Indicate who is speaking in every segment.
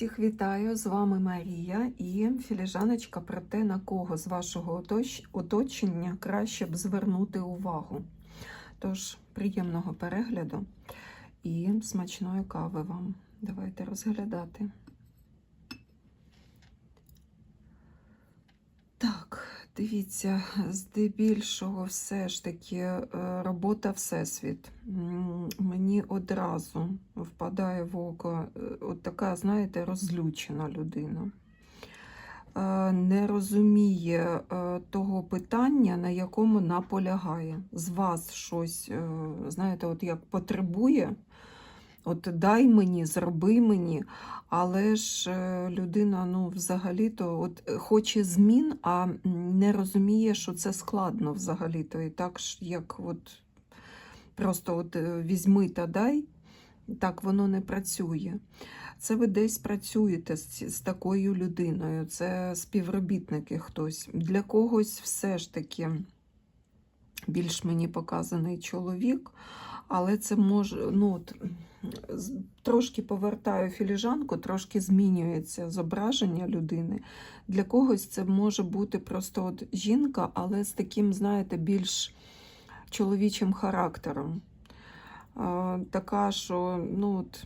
Speaker 1: Всіх вітаю! З вами Марія і філіжаночка про те, на кого з вашого оточення краще б звернути увагу. Тож, приємного перегляду і смачної кави вам. Давайте розглядати. Так, дивіться, здебільшого все ж таки е, робота Всесвіт. Мені одразу впадає в око е, от така, знаєте, розлючена людина. Е, Не розуміє того питання, на якому наполягає. З вас щось, знаєте, от як потребує. От дай мені, зроби мені, але ж е, людина ну, взагалі-то от е, хоче змін, а не розуміє, що це складно взагалі-то. І так як от просто от е, візьми та дай, так воно не працює. Це ви десь працюєте з, з такою людиною, це співробітники хтось. Для когось все ж таки більш мені показаний чоловік, але це може, ну от, трошки повертаю філіжанку, трошки змінюється зображення людини. Для когось це може бути просто от жінка, але з таким, знаєте, більш чоловічим характером. А, така, що ну, от,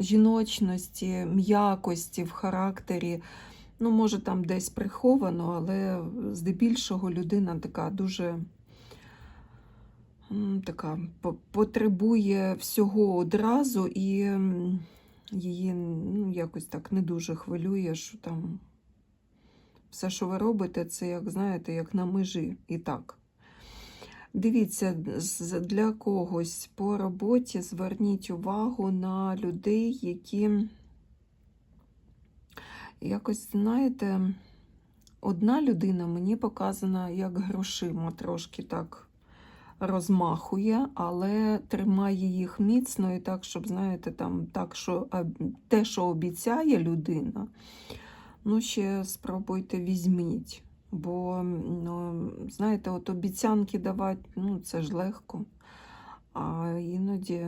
Speaker 1: жіночності, м'якості в характері. Ну, може, там десь приховано, але здебільшого людина така дуже така потребує всього одразу, і її ну, якось так не дуже хвилює, що там все, що ви робите, це, як знаєте, як на межі і так. Дивіться, для когось по роботі зверніть увагу на людей, які якось, знаєте, одна людина мені показана як грошима, трошки так розмахує, але тримає їх міцно і так, щоб, знаєте, там так, що те, що обіцяє людина, ну ще спробуйте візьміть. Бо, ну, знаєте, от обіцянки давати, ну, це ж легко. А іноді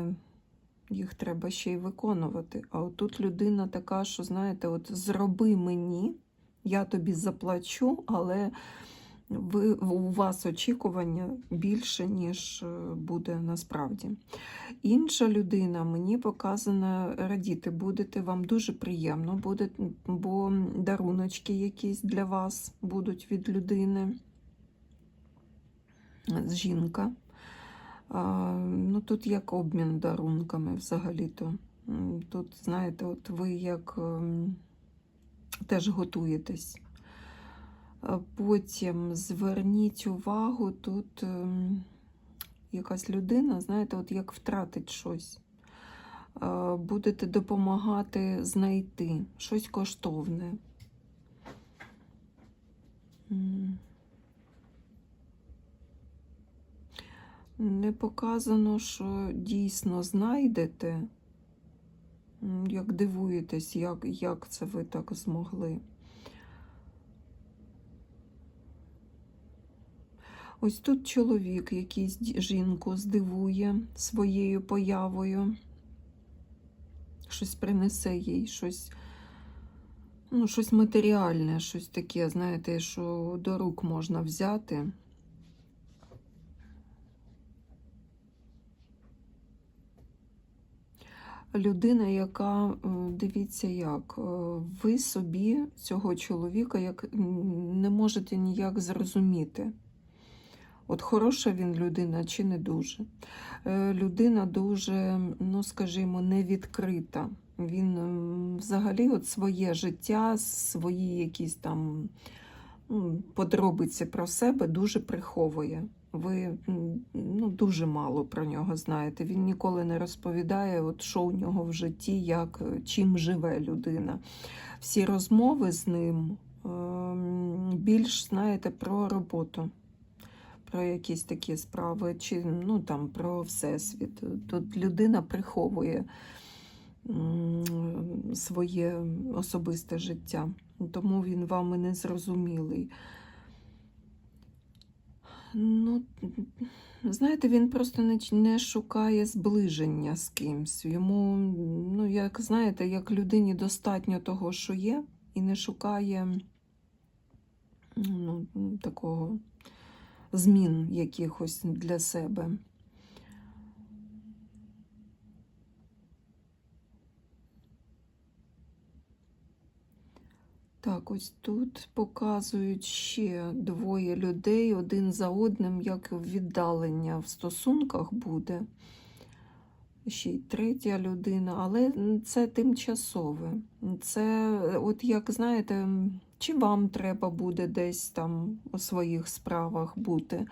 Speaker 1: їх треба ще й виконувати. А от тут людина така, що, знаєте, от зроби мені, я тобі заплачу, але ви, у вас очікування більше, ніж е, буде насправді. Інша людина мені показана радіти будете, вам дуже приємно буде, бо даруночки якісь для вас будуть від людини. Жінка. А, ну, тут як обмін дарунками взагалі-то. Тут, знаєте, от ви як ем, теж готуєтесь. Потім зверніть увагу, тут ем, якась людина, знаєте, от як втратить щось. А, Будете допомагати знайти щось коштовне. Не показано, що дійсно знайдете. Як дивуєтесь, як, як це ви так змогли. Ось тут чоловік якийсь жінку здивує своєю появою. Щось принесе їй, щось, ну, щось матеріальне, щось таке, знаєте, що до рук можна взяти. Людина, яка, е, дивіться як, е, ви собі цього чоловіка як не можете ніяк зрозуміти. От хороша він людина чи не дуже. Е, Людина дуже, ну скажімо, невідкрита. Він взагалі от своє життя, свої якісь там подробиці про себе дуже приховує. Ви ну, дуже мало про нього знаєте. Він ніколи не розповідає, от, що у нього в житті, як, чим живе людина. Всі розмови з ним ем, більш знаєте про роботу про якісь такі справи, чи ну, там, про всесвіт. Тут людина приховує своє особисте життя, тому він вам не зрозумілий. Ну, знаєте, він просто не, не шукає зближення з кимсь. Йому, ну, як знаєте, як людині достатньо того, що є, і не шукає ну, такого змін якихось для себе. Так, ось тут показують ще двоє людей один за одним, як віддалення в стосунках буде. Ще й третя людина, але це тимчасове. Це, от як знаєте, чи вам треба буде десь там у своїх справах бути,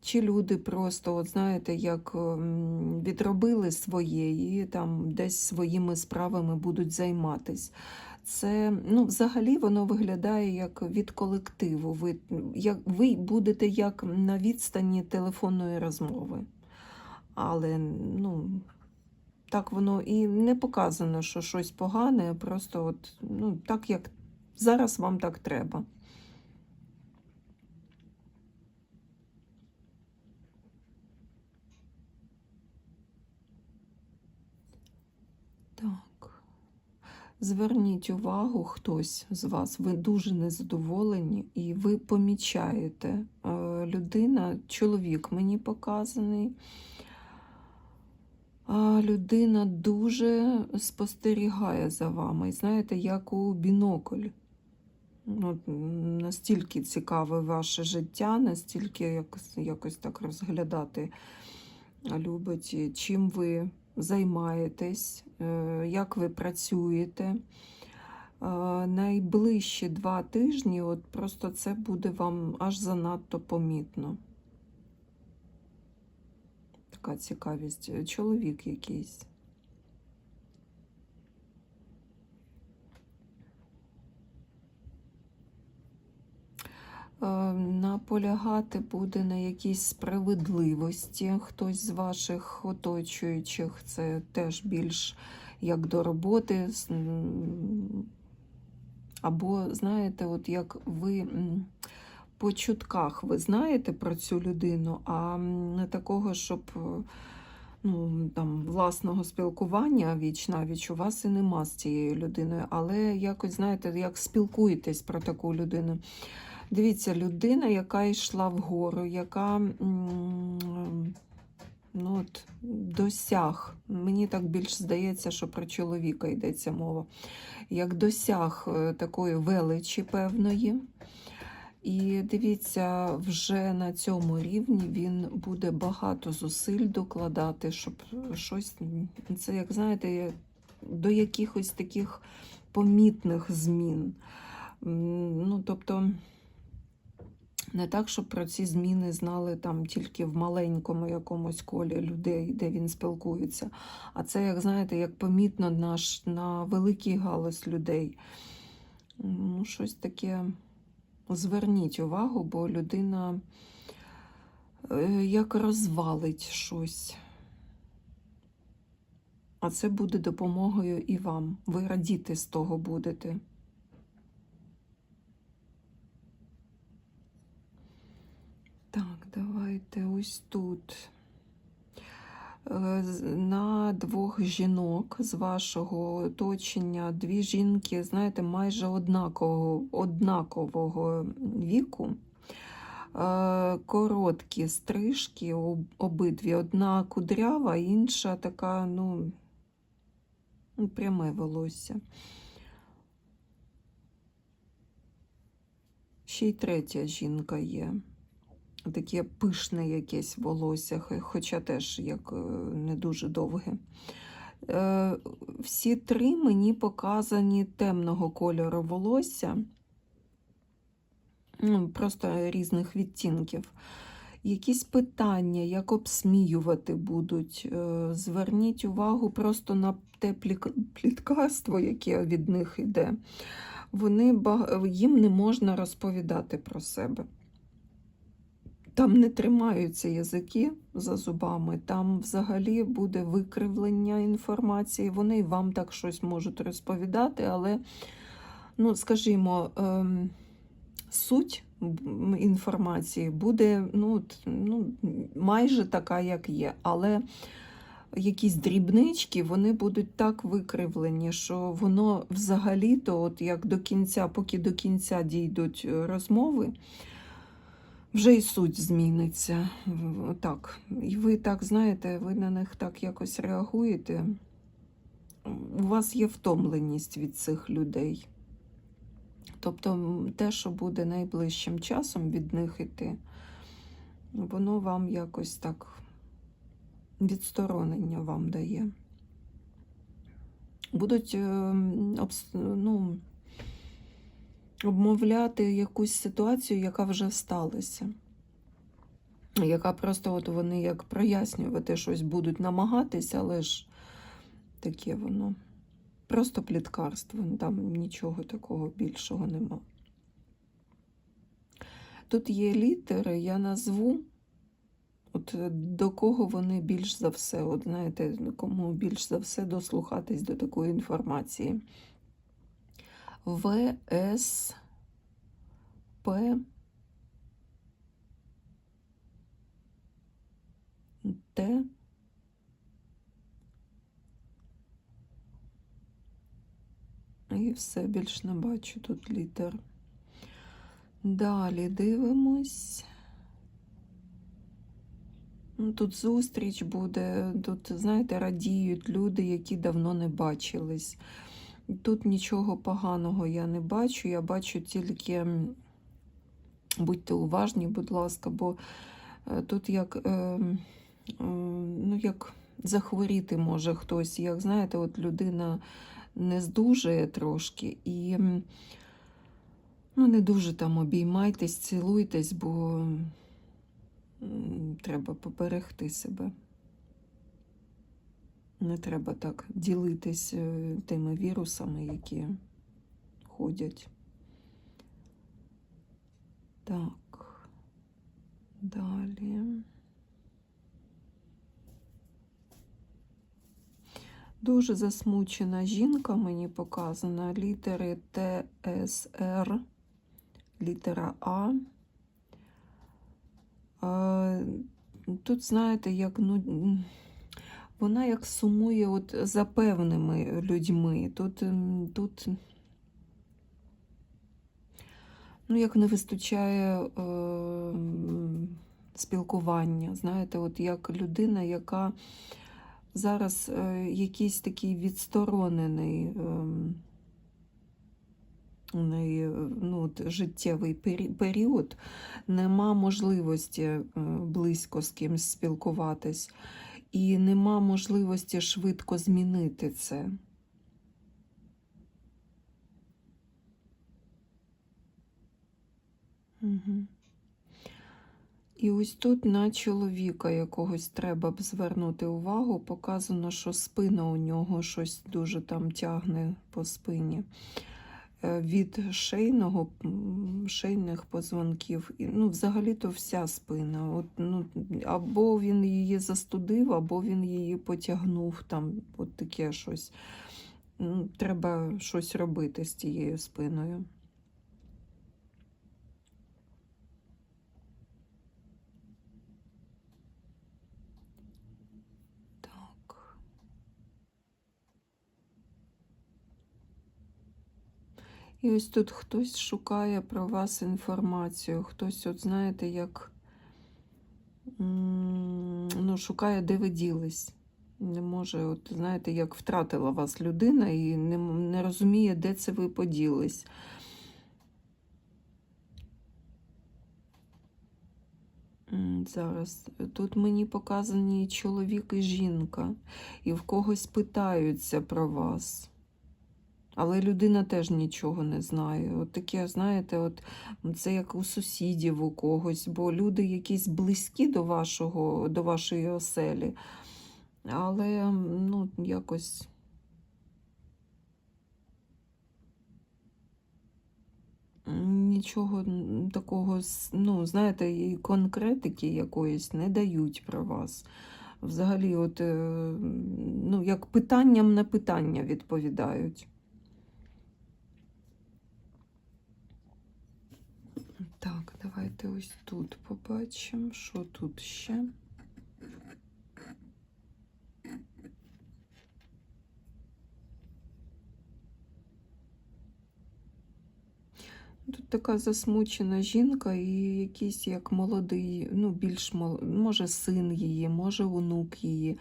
Speaker 1: чи люди просто, от знаєте, як відробили своє і там десь своїми справами будуть займатись. Це ну, взагалі воно виглядає як від колективу. Ви, як, ви будете як на відстані телефонної розмови. Але ну, так воно і не показано, що щось погане, просто от, ну, так як зараз вам так треба. Так. Зверніть увагу, хтось з вас, ви дуже незадоволені, і ви помічаєте, е, людина, чоловік мені показаний, а людина дуже спостерігає за вами. Знаєте, як у бінокль. Ну, настільки цікаве ваше життя, настільки якось, якось так розглядати любить, чим ви займаєтесь, е, як ви працюєте. Е, Найближчі два тижні, от просто це буде вам аж занадто помітно. Така цікавість. Чоловік якийсь. Наполягати буде на якійсь справедливості хтось з ваших оточуючих. Це теж більш як до роботи. Або, знаєте, от як ви по чутках ви знаєте про цю людину, а не такого, щоб е, ну, там, власного спілкування віч навіч у вас і нема з цією людиною. Але якось, знаєте, як спілкуєтесь про таку людину. Дивіться, людина, яка йшла вгору, яка ну, от, досяг, мені так більш здається, що про чоловіка йдеться мова, як досяг е, такої величі певної. І дивіться, вже на цьому рівні він буде багато зусиль докладати, щоб щось, це, як знаєте, до якихось таких помітних змін. Ну, тобто, не так, щоб про ці зміни знали там тільки в маленькому якомусь колі людей, де він спілкується. А це, як знаєте, як помітно наш, на великий галузь людей. Ну, щось таке зверніть увагу, бо людина е, як розвалить щось. А це буде допомогою і вам. Ви радіти з того будете. Так, давайте ось тут. Е, На двох жінок з вашого оточення, дві жінки, знаєте, майже однакового, однакового віку. Е, Короткі стрижки, об- обидві. Одна кудрява, інша така, ну, пряме волосся. Ще й третя жінка є. Таке пишне якесь волосся, хоча теж як е, не дуже довге. Е, Всі три мені показані темного кольору волосся, ну, просто різних відтінків. Якісь питання, як обсміювати будуть. Е, Зверніть увагу просто на те пліткарство, яке від них йде. Вони, їм не можна розповідати про себе. Там не тримаються язики за зубами, там взагалі буде викривлення інформації. Вони вам так щось можуть розповідати, але, ну, скажімо, ем, суть інформації буде ну, ну, майже така, як є. Але якісь дрібнички, вони будуть так викривлені, що воно взагалі-то, от як до кінця, поки до кінця дійдуть е, розмови, вже і суть зміниться. Так. І ви так знаєте, ви на них так якось реагуєте. У вас є втомленість від цих людей. Тобто те, що буде найближчим часом від них іти, воно вам якось так відсторонення вам дає. Будуть е, ну, обмовляти якусь ситуацію, яка вже сталася. Яка просто от вони як прояснювати щось будуть намагатися, але ж таке воно. Просто пліткарство, там нічого такого більшого нема. Тут є літери, я назву, от е, до кого вони більш за все, от знаєте, кому більш за все дослухатись до такої інформації. В, С, П, Т, І все, більш не бачу тут літер. Далі дивимось. Ну, Тут зустріч буде, тут, знаєте, радіють люди, які давно не бачились. Тут нічого поганого я не бачу, я бачу тільки, будьте уважні, будь ласка, бо е, тут як, е, е, ну, як захворіти може хтось, як знаєте, от людина не здужує трошки і ну, не дуже там обіймайтесь, цілуйтесь, бо треба поберегти себе. Не треба так ділитись е, тими вірусами, які ходять. Так, далі. Дуже засмучена жінка, мені показана літери Т, С, Р, літера А. А, Тут, знаєте, як ну, вона як сумує от за певними людьми. Тут, тут ну, як не вистачає е, спілкування. Знаєте, от як людина, яка зараз е, якийсь такий відсторонений ем, е, ну, от, життєвий період, нема можливості е, близько з кимось спілкуватись, і нема можливості швидко змінити це. І ось тут на чоловіка якогось треба б звернути увагу. Показано, що спина у нього щось дуже там тягне по спині. Е, Від шейного, шейних позвонків, ну, взагалі-то вся спина. От, ну, або він її застудив, або він її потягнув, там, от таке щось. Треба щось робити з тією спиною. І ось тут хтось шукає про вас інформацію. Хтось, от знаєте, як ну, шукає, де ви ділись. Не може, от знаєте, як втратила вас людина і не, не розуміє, де це ви поділись. Зараз тут мені показані чоловік і жінка, і в когось питаються про вас. Але людина теж нічого не знає. От таке, знаєте, от це як у сусідів у когось, бо люди якісь близькі до вашого, до вашої оселі, але ну, якось. Нічого такого, ну, знаєте, і конкретики якоїсь не дають про вас. Взагалі, от, е, ну, як питанням на питання відповідають. Так, давайте ось тут побачимо, що тут ще. Тут така засмучена жінка і якийсь як молодий, ну, більш мол... може син її, може онук її,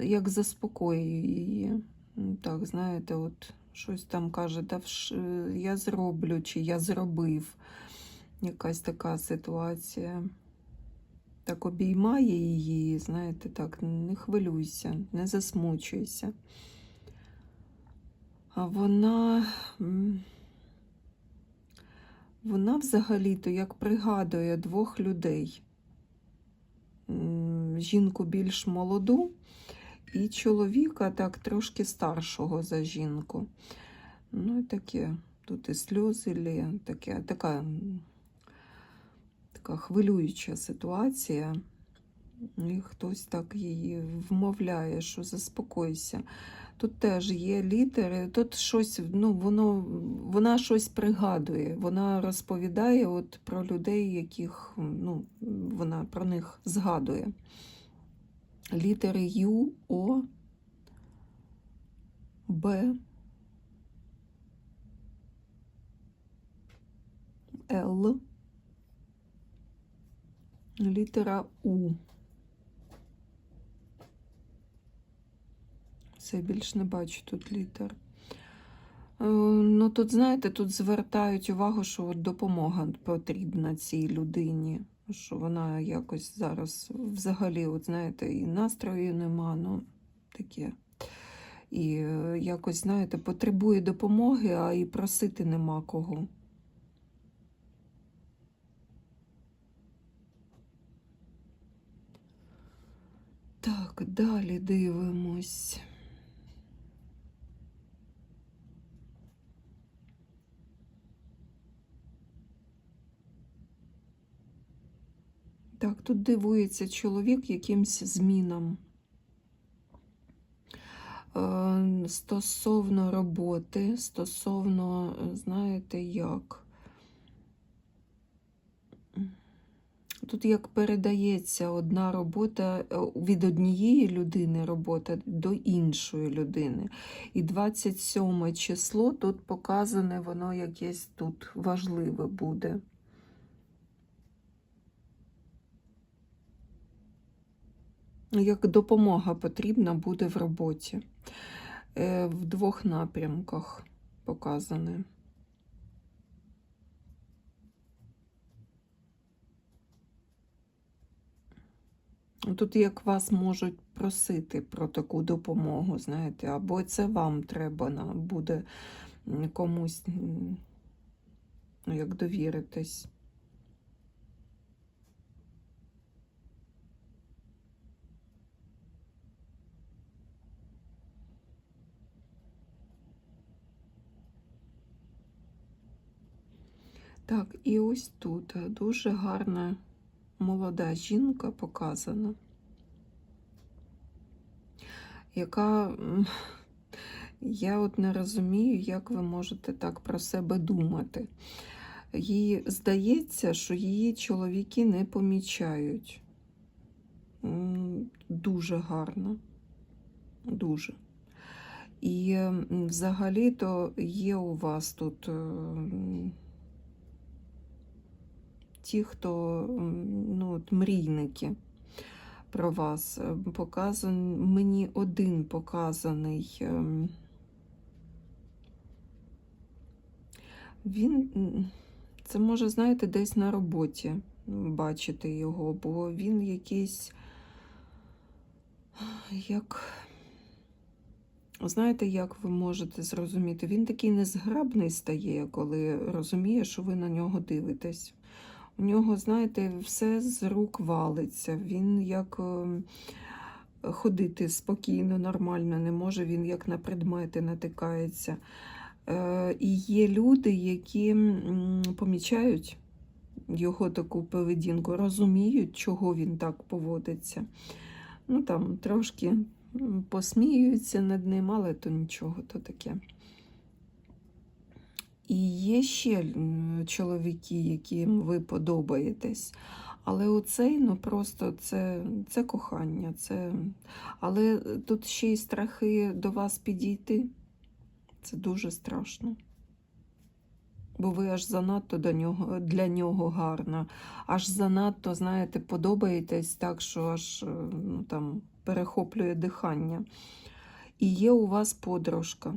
Speaker 1: як заспокоює її. Ну, Так, знаєте, от щось там каже, вш... я зроблю чи я зробив. Якась така ситуація. Так обіймає її, знаєте, так, не хвилюйся, не засмучуйся. А вона. вона взагалі-то як пригадує двох людей. Жінку більш молоду і чоловіка так трошки старшого за жінку. Ну і таке, тут і сльози, таке, така, така хвилююча ситуація. І хтось так її вмовляє, що заспокойся. Тут теж є літери, тут щось, ну, воно, вона щось пригадує, вона розповідає от про людей, яких ну, вона про них згадує. Літери Ю, О, Б, Л, літера У. Все, більш не бачу тут літер. Е, Ну, тут, знаєте, тут звертають увагу, що от допомога потрібна цій людині, що вона якось зараз взагалі, от знаєте, і настрою нема, ну таке. І е, якось, знаєте, потребує допомоги, а і просити нема кого. Так, далі дивимось. Так, тут дивується чоловік якимсь змінам. Е, Стосовно роботи, стосовно, знаєте, як. Тут як передається одна робота е, від однієї людини робота до іншої людини. І 27 число тут показане, воно якесь тут важливе буде. Як допомога потрібна буде в роботі. Е, В двох напрямках показане. Тут як вас можуть просити про таку допомогу, знаєте, або це вам треба на- буде комусь, ну, як довіритись. Так, і ось тут е, дуже гарна молода жінка показана, яка я от не розумію, як ви можете так про себе думати. Їй здається, що її чоловіки не помічають. Дуже гарно. Дуже. І взагалі-то є у вас тут. Ті, хто ну, мрійники про вас. Е, Показан, мені один показаний. ем, Він, це може, знаєте, десь на роботі бачити його, бо він якийсь, як, знаєте, як ви можете зрозуміти, він такий незграбний стає, коли розуміє, що ви на нього дивитесь. У нього, знаєте, все з рук валиться. Він як ем, ходити спокійно, нормально не може, він як на предмети натикається. Е, І є люди, які помічають його таку поведінку, розуміють, чого він так поводиться. Ну там трошки посміюються над ним, але то нічого, то таке. І є ще чоловіки, яким ви подобаєтесь. Але оцей, ну просто це, це кохання. Це... Але тут ще й страхи до вас підійти. Це дуже страшно. Бо ви аж занадто до нього, для нього гарна, аж занадто, знаєте, подобаєтесь так, що аж е, ну, там, перехоплює дихання. І є у вас подружка.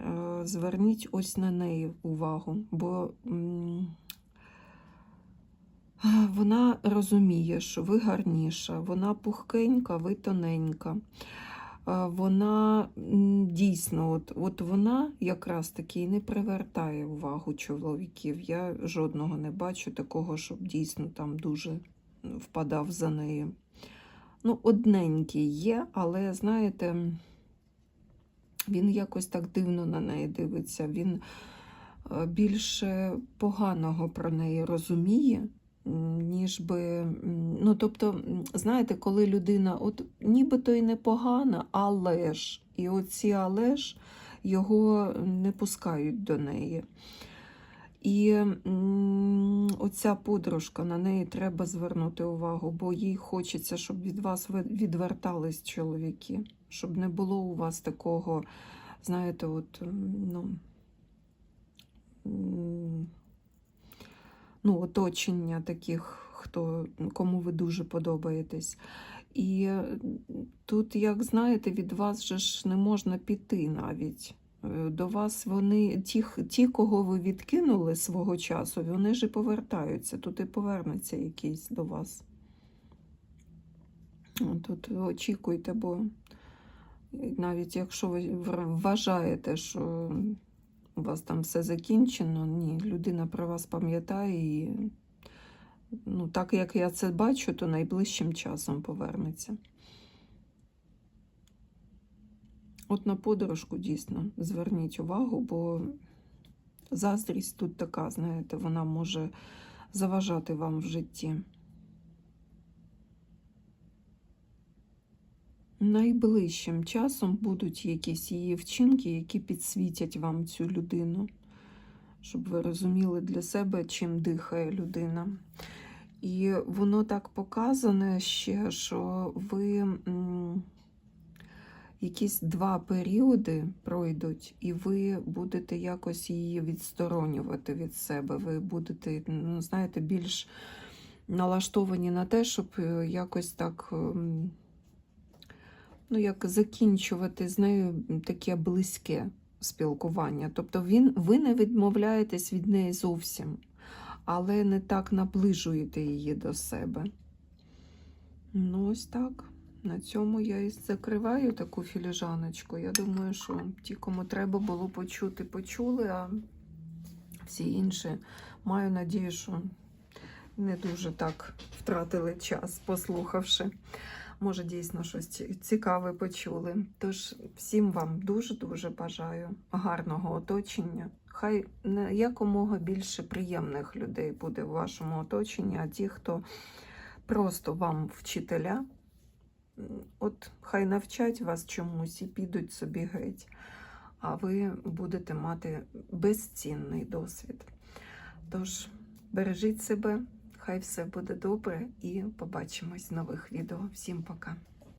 Speaker 1: Е, Зверніть ось на неї увагу, бо вона розуміє, що ви гарніша, вона пухкенька, ви тоненька. Е, Вона дійсно, от, от вона якраз таки і не привертає увагу чоловіків. Я жодного не бачу такого, щоб дійсно там дуже впадав за нею. Ну, одненький є, але знаєте, він якось так дивно на неї дивиться. Він е, більше поганого про неї розуміє, ніж би. Ну, тобто, знаєте, коли людина, от нібито і непогана, але ж, і оці але ж його не пускають до неї. І оця подружка, на неї треба звернути увагу, бо їй хочеться, щоб від вас відвертались чоловіки, щоб не було у вас такого, знаєте, от, ну, ну, оточення таких, хто, кому ви дуже подобаєтесь. І тут, як знаєте, від вас же ж не можна піти навіть. Е, До вас вони, ті, ті, кого ви відкинули свого часу, вони ж і повертаються. Тут і повернеться якийсь до вас. Тут очікуйте, бо навіть якщо ви вважаєте, що у вас там все закінчено, ні, людина про вас пам'ятає і ну, так як я це бачу, то найближчим часом повернеться. От на подорожку дійсно зверніть увагу, бо заздрість тут така, знаєте, вона може заважати вам в житті. Найближчим часом будуть якісь її вчинки, які підсвітять вам цю людину, щоб ви розуміли для себе, чим дихає людина. І воно так показане ще, що ви якісь два періоди пройдуть, і ви будете якось її відсторонювати від себе. Ви будете, ну, знаєте, більш налаштовані на те, щоб е, якось так. Ну, як закінчувати з нею таке близьке спілкування. Тобто він, ви не відмовляєтесь від неї зовсім, але не так наближуєте її до себе. Ну, ось так. На цьому я і закриваю таку філіжаночку. Я думаю, що ті, кому треба було почути, почули, а всі інші маю надію, що не дуже так втратили час, послухавши. Може, дійсно щось цікаве почули. Тож всім вам дуже-дуже бажаю гарного оточення. Хай якомога більше приємних людей буде в вашому оточенні, а ті, хто просто вам вчителя, от хай навчать вас чомусь і підуть собі геть, а ви будете мати безцінний досвід. Тож бережіть себе, хай все буде добре і побачимось в нових відео. Всім пока!